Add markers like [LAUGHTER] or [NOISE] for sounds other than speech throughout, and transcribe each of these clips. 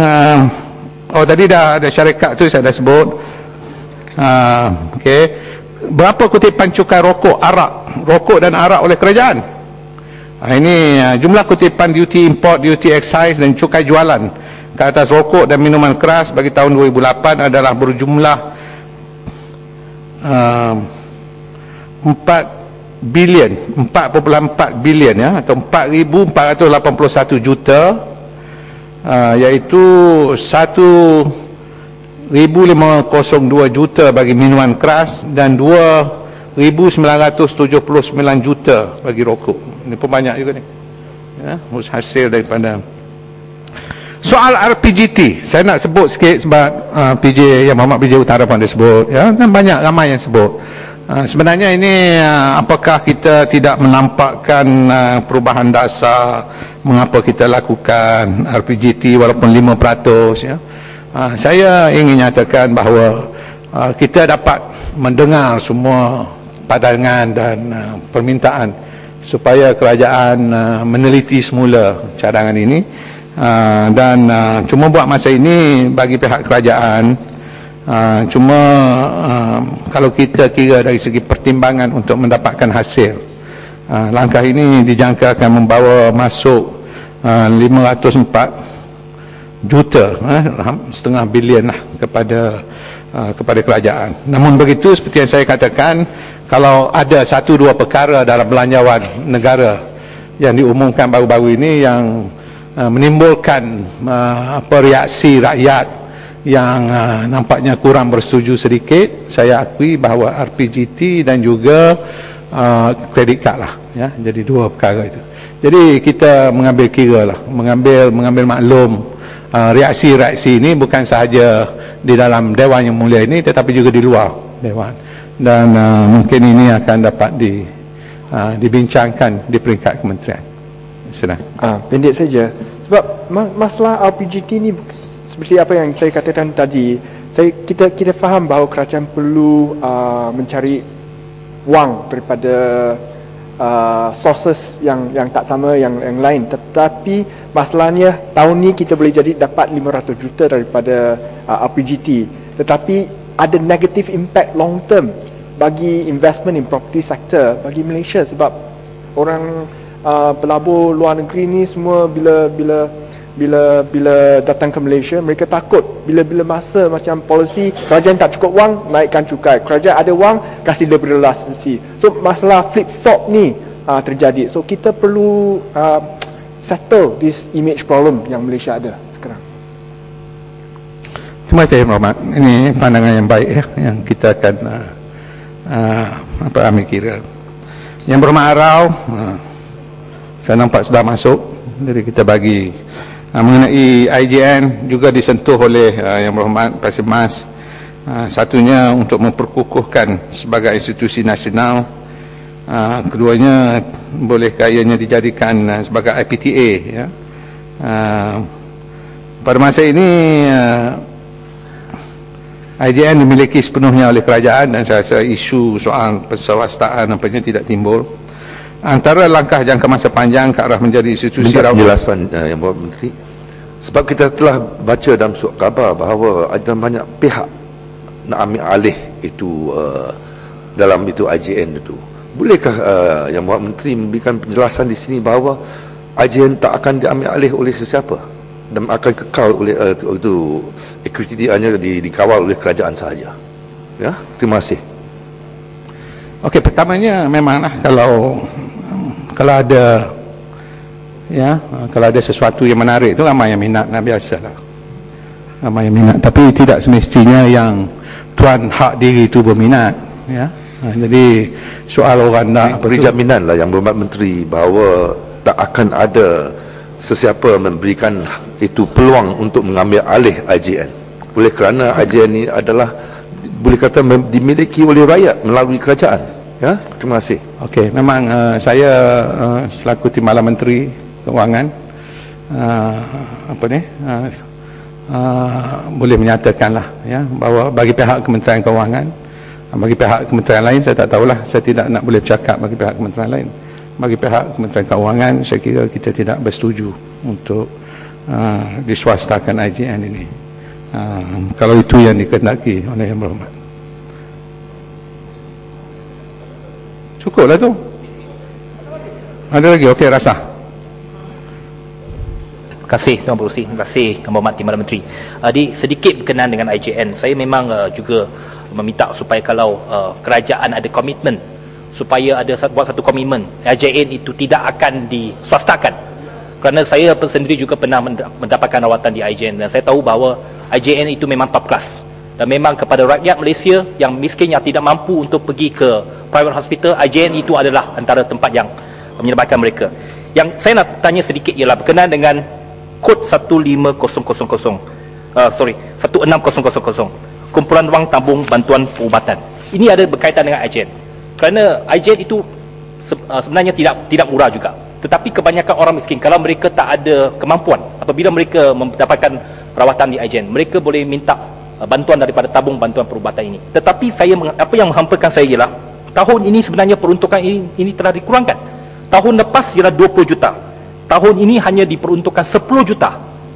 Uh, oh tadi dah ada syarikat tu saya dah sebut. Uh, Okey. Berapa kutipan cukai rokok, arak, rokok dan arak oleh kerajaan? Uh, ini uh, jumlah kutipan duty import, duty excise dan cukai jualan ke atas rokok dan minuman keras bagi tahun 2008 adalah berjumlah uh, 4 bilion 4.4 bilion ya atau 4481 juta uh, iaitu 1502 juta bagi minuman keras dan 2979 juta bagi rokok. Ini pun banyak juga ni. Ya hasil daripada soal RPGT saya nak sebut sikit sebab uh, PJ yang Muhammad PJ Utara pun ada sebut ya dan banyak ramai yang sebut uh, sebenarnya ini uh, apakah kita tidak menampakkan uh, perubahan dasar? Mengapa kita lakukan RPGT walaupun 5% ya? Saya ingin nyatakan bahawa kita dapat mendengar semua padangan dan permintaan supaya kerajaan meneliti semula cadangan ini. Dan cuma buat masa ini bagi pihak kerajaan uh, cuma uh, kalau kita kira dari segi pertimbangan untuk mendapatkan hasil uh, langkah ini dijangka akan membawa masuk uh, 504 juta uh, setengah bilion lah kepada uh, kepada kerajaan. Namun begitu seperti yang saya katakan kalau ada satu dua perkara dalam belanjawan negara yang diumumkan baru-baru ini yang Uh, menimbulkan uh, apa reaksi rakyat yang uh, nampaknya kurang bersetuju sedikit saya akui bahawa RPGT dan juga uh, credit card lah ya jadi dua perkara itu jadi kita mengambil kira lah mengambil mengambil maklum uh, reaksi-reaksi ini bukan sahaja di dalam Dewan yang mulia ini tetapi juga di luar Dewan dan uh, mungkin ini akan dapat di, uh, dibincangkan di peringkat kementerian senang. Ah, pendek saja. Sebab masalah RPGT ni seperti apa yang saya katakan tadi, saya kita kita faham bahawa kerajaan perlu uh, mencari wang daripada uh, sources yang yang tak sama yang yang lain. Tetapi masalahnya tahun ni kita boleh jadi dapat 500 juta daripada uh, RPGT. Tetapi ada negative impact long term bagi investment in property sector bagi Malaysia sebab orang uh, pelabur luar negeri ni semua bila bila bila bila datang ke Malaysia mereka takut. Bila-bila masa macam polisi kerajaan tak cukup wang naikkan cukai. Kerajaan ada wang kasih liberalisasi so masalah flip flop ni uh, terjadi. So kita perlu uh, settle this image problem yang Malaysia ada sekarang. Terima kasih Muhammad. Ini pandangan yang baik ya yang kita akan uh, uh, apa ambil kira. Yang bermakna uh, saya nampak sudah masuk. Jadi kita bagi mengenai IJN juga disentuh oleh uh, yang berhormat Pasir Mas. Uh, satunya untuk memperkukuhkan sebagai institusi nasional. Keduanya boleh kayanya dijadikan sebagai IPTA ya. pada masa ini IJN dimiliki sepenuhnya oleh kerajaan dan saya rasa isu soal persawastaan nampaknya tidak timbul antara langkah jangka masa panjang ke arah menjadi institusi Minta penjelasan uh, yang Bapak Menteri. Sebab kita telah baca dalam surat khabar bahawa ada banyak pihak nak ambil alih itu uh, dalam itu IJN itu. Bolehkah uh, yang Bapak Menteri memberikan penjelasan di sini bahawa IJN tak akan diambil alih oleh sesiapa? Dan akan kekal oleh uh, itu, itu equity hanya di, dikawal oleh kerajaan sahaja. Ya terima kasih. Okey, pertamanya memanglah kalau kalau ada ya kalau ada sesuatu yang menarik itu ramai yang minat nah biasalah ramai yang minat. Tapi tidak semestinya yang tuan hak diri itu berminat ya. Ha, jadi soal orang nak beri jaminan lah yang berhormat menteri bahawa tak akan ada sesiapa memberikan itu peluang untuk mengambil alih IJN oleh kerana IJN ini adalah boleh kata dimiliki oleh rakyat melalui kerajaan ya terima kasih okey memang uh, saya uh, selaku timbalan menteri keuangan uh, apa ni uh, uh, boleh menyatakanlah ya bahawa bagi pihak kementerian keuangan uh, bagi pihak kementerian lain saya tak tahulah saya tidak nak boleh bercakap bagi pihak kementerian lain bagi pihak kementerian keuangan saya kira kita tidak bersetuju untuk uh, diswastakan IJN ini. Uh, kalau itu yang dikendaki oleh Yang Berhormat. Cukuplah tu. Ada lagi? Okey, rasa. Terima kasih Tuan Perusi. Terima kasih Yang Berhormat Timbalan Menteri. Adik, sedikit berkenaan dengan IJN. Saya memang uh, juga meminta supaya kalau uh, kerajaan ada komitmen supaya ada buat satu komitmen IJN itu tidak akan diswastakan kerana saya sendiri juga pernah mendapatkan rawatan di IJN dan saya tahu bahawa IJN itu memang top class dan memang kepada rakyat Malaysia yang miskin yang tidak mampu untuk pergi ke private hospital IJN itu adalah antara tempat yang menyebabkan mereka. Yang saya nak tanya sedikit ialah berkenaan dengan kod 15000 uh, sorry 16000 kumpulan wang tabung bantuan perubatan. Ini ada berkaitan dengan IJN kerana IJN itu uh, sebenarnya tidak tidak murah juga. Tetapi kebanyakan orang miskin kalau mereka tak ada kemampuan apabila mereka mendapatkan rawatan di IJN mereka boleh minta bantuan daripada tabung bantuan perubatan ini. Tetapi saya apa yang menghampakan saya ialah tahun ini sebenarnya peruntukan ini, ini telah dikurangkan. Tahun lepas ialah 20 juta. Tahun ini hanya diperuntukkan 10 juta.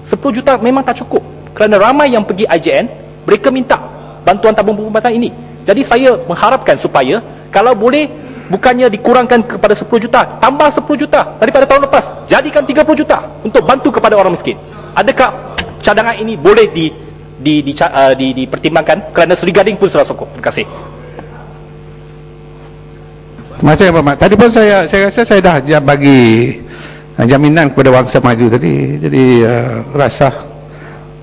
10 juta memang tak cukup. Kerana ramai yang pergi IJN mereka minta bantuan tabung perubatan ini. Jadi saya mengharapkan supaya kalau boleh bukannya dikurangkan kepada 10 juta tambah 10 juta daripada tahun lepas jadikan 30 juta untuk bantu kepada orang miskin. Adakah cadangan ini boleh di di, di, uh, di, dipertimbangkan kerana Seri Gading pun sudah sokong terima kasih Terima kasih Pak Mat. Tadi pun saya saya rasa saya dah bagi uh, jaminan kepada bangsa maju tadi. Jadi uh, rasa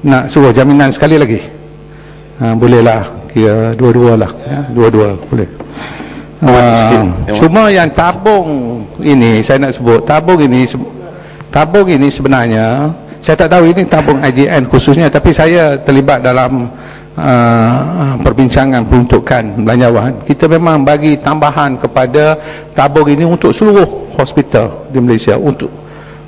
nak suruh jaminan sekali lagi. Uh, bolehlah kira dua-dua lah ya, dua-dua boleh. Uh, cuma yang tabung ini saya nak sebut tabung ini tabung ini sebenarnya saya tak tahu ini tabung IJN khususnya tapi saya terlibat dalam uh, perbincangan peruntukan belanjawan. Kita memang bagi tambahan kepada tabung ini untuk seluruh hospital di Malaysia untuk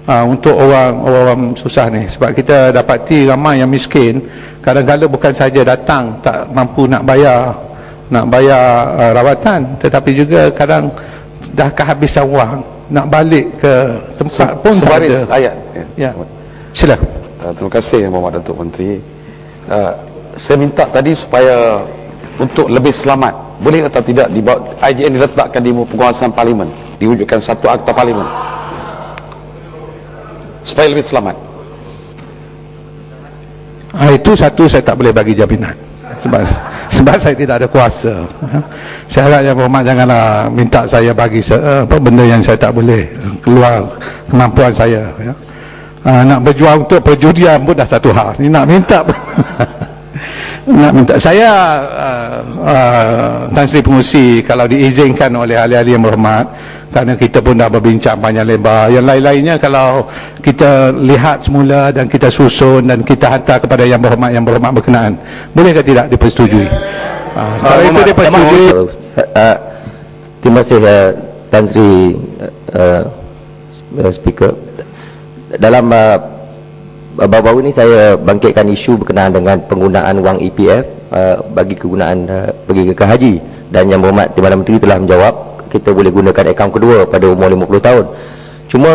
uh, untuk orang orang susah ni. Sebab kita dapati ramai yang miskin kadang-kadang bukan saja datang tak mampu nak bayar nak bayar uh, rawatan tetapi juga kadang dah kehabisan wang nak balik ke tempat Se pun sebaris ayat. Ya, ya. Sila. Uh, terima kasih Muhammad Datuk Menteri. Uh, saya minta tadi supaya untuk lebih selamat, boleh atau tidak dibawa IJN diletakkan di penguasaan parlimen, diwujudkan satu akta parlimen. Supaya lebih selamat. Ah, itu satu saya tak boleh bagi jaminan. Sebab sebab saya tidak ada kuasa. Saya harap yang Muhammad janganlah minta saya bagi apa benda yang saya tak boleh keluar kemampuan saya ya uh, nak berjuang untuk perjudian pun dah satu hal. Ni nak minta [LAUGHS] nak minta. Saya uh, uh, Tan Sri Pengusi kalau diizinkan oleh ahli-ahli yang berhormat kerana kita pun dah berbincang panjang lebar yang lain-lainnya kalau kita lihat semula dan kita susun dan kita hantar kepada yang berhormat yang berhormat berkenaan boleh ke tidak dipersetujui? Uh, kalau itu dipersetujui uh, terima kasih uh, Tan Sri uh, uh, Speaker dalam uh, baru-baru ini saya bangkitkan isu berkenaan dengan penggunaan wang EPF uh, bagi kegunaan uh, pergi ke haji. Dan yang berhormat Timbalan Menteri telah menjawab kita boleh gunakan akaun kedua pada umur 50 tahun. Cuma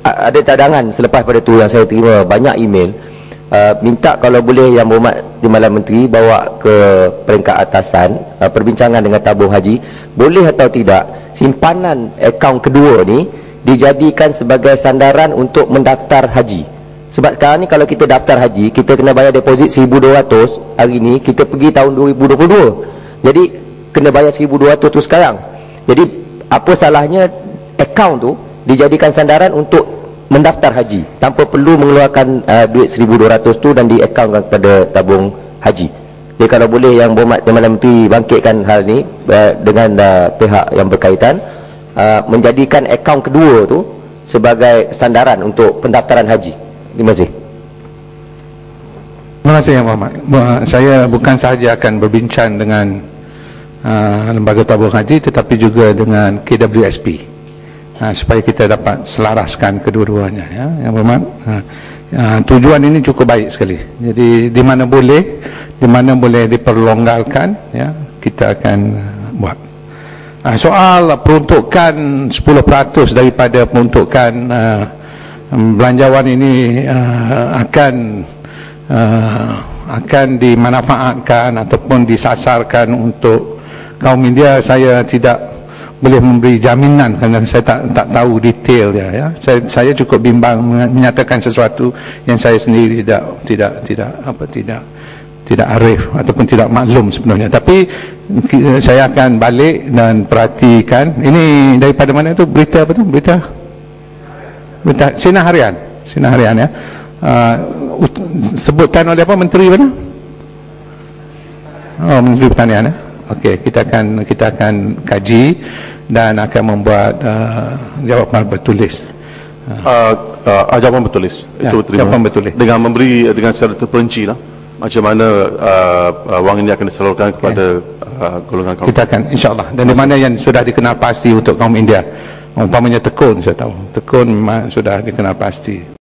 ada cadangan selepas pada tu yang saya terima banyak email uh, minta kalau boleh yang berhormat Timbalan Menteri bawa ke peringkat atasan uh, perbincangan dengan tabung haji. Boleh atau tidak simpanan akaun kedua ni dijadikan sebagai sandaran untuk mendaftar haji. Sebab sekarang ni kalau kita daftar haji kita kena bayar deposit 1200 hari ni kita pergi tahun 2022 jadi kena bayar 1200 tu sekarang. Jadi apa salahnya account tu dijadikan sandaran untuk mendaftar haji tanpa perlu mengeluarkan uh, duit 1200 tu dan di account kepada tabung haji. Jadi kalau boleh yang berhormat Perdana Menteri bangkitkan hal ni uh, dengan uh, pihak yang berkaitan Uh, menjadikan akaun kedua tu sebagai sandaran untuk pendaftaran haji. Terima kasih. Terima kasih Yang Muhammad. Saya bukan sahaja akan berbincang dengan uh, lembaga tabung haji tetapi juga dengan KWSP uh, supaya kita dapat selaraskan kedua-duanya ya Yang Muhammad. Uh, uh, tujuan ini cukup baik sekali. Jadi di mana boleh, di mana boleh diperlonggarkan ya kita akan uh, buat. Ha, soal peruntukan 10% daripada peruntukan uh, belanjawan ini uh, akan uh, akan dimanfaatkan ataupun disasarkan untuk kaum India. Saya tidak boleh memberi jaminan kerana saya tak tak tahu detail dia ya. Saya saya cukup bimbang menyatakan sesuatu yang saya sendiri tidak tidak tidak apa tidak tidak arif ataupun tidak maklum sebenarnya. Tapi saya akan balik dan perhatikan. Ini daripada mana tu? Berita apa tu? Berita? Berita sinar harian. Sinar harian ya. Uh, sebutkan oleh apa? Menteri mana? Oh menteri pertanian ya. Okey, kita akan kita akan kaji dan akan membuat uh, jawapan bertulis. Uh, uh, jawapan bertulis. Ya, Itu terima. jawapan bertulis. Dengan memberi dengan secara terperinci lah macam mana uh, uh, wang ini akan disalurkan kepada uh, golongan kaum. Kita akan insya-Allah dan di mana yang sudah dikenal pasti untuk kaum India. Umpamanya tekun saya tahu. Tekun memang sudah dikenal pasti.